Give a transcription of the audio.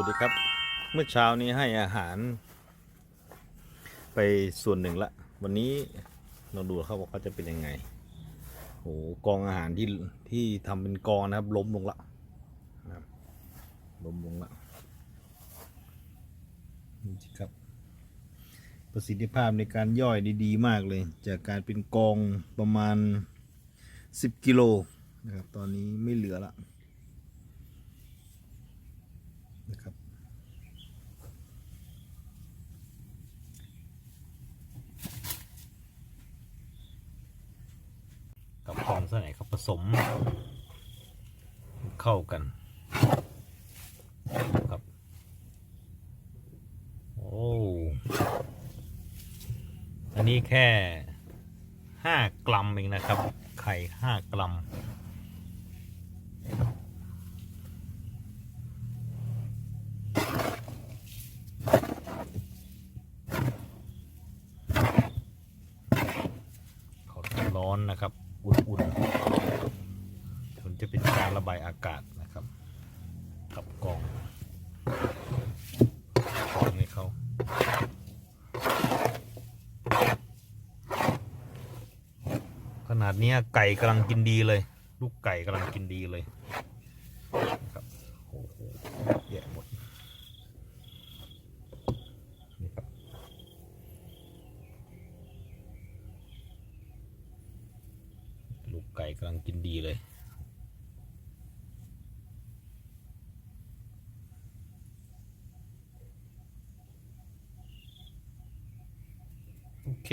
วัสดีครับ เมื่อเช้านี้ให้อาหาร ไปส่วนหนึ่งละ วันนี้เราดูเขาว่าเขาจะเป็นยังไงโอ้กองอาหารที่ที่ทำเป็นกองนะครับ ล้มลงละนะครับล้มลงละนี่สิครับ ประสิทธิภาพในการย่อยดีๆมากเลย จากการเป็นกองประมาณ 10 กิโลนะครับ ตอนนี้ไม่เหลือละ นะครับ กับกองเสนครับผสม เข้ากันครับ โอ้อันนี้แค่ห้ากรัมเองนะครับ ไข่ห้ากรัม ขอ ร้อนนะครับ อุ่นๆมันจะเป็นการระบายอากาศนะครับ กับกล่องกล่องให้เขาขนาดนี้ไก่กำลังกินดีเลย ลูกไก่กำลังกินดีเลยนะครับโอ้โหแย่หมดนี่ครับลูก ไก่กำลังกินดีเลย โอเค